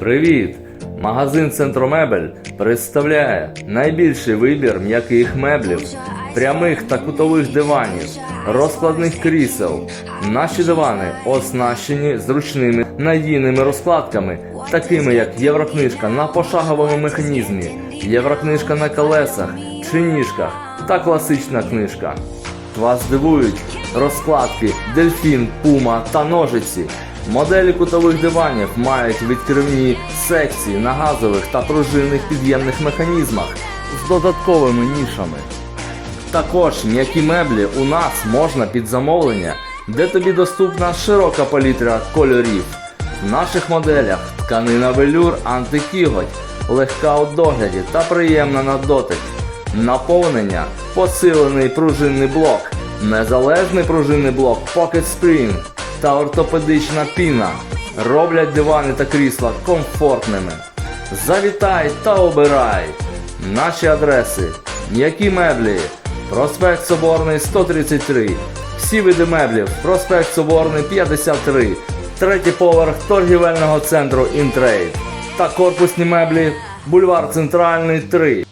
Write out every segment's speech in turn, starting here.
Привіт! Магазин Центромебель представляє найбільший вибір м'яких меблів, прямих та кутових диванів, розкладних крісел. Наші дивани оснащені зручними надійними розкладками, такими як єврокнижка на пошаговому механізмі, єврокнижка на колесах чи ніжках та класична книжка. Вас здивують розкладки Дельфін, Пума та ножиці. Моделі кутових диванів мають відкривні секції на газових та пружинних під'ємних механізмах з додатковими нішами. Також м'які меблі у нас можна під замовлення, де тобі доступна широка палітра кольорів. В наших моделях тканина велюр антикіготь, легка у догляді та приємна на дотик. Наповнення посилений пружинний блок, незалежний пружинний блок Pocket Spring та ортопедична піна роблять дивани та крісла комфортними. Завітай та обирай! Наші адреси М'які меблі Проспект Соборний 133 Всі види меблів Проспект Соборний 53 Третій поверх торгівельного центру Інтрейд та корпусні меблі Бульвар Центральний 3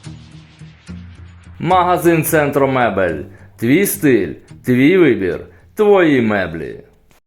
Магазин Центромебель. Твій стиль, твій вибір, твої меблі.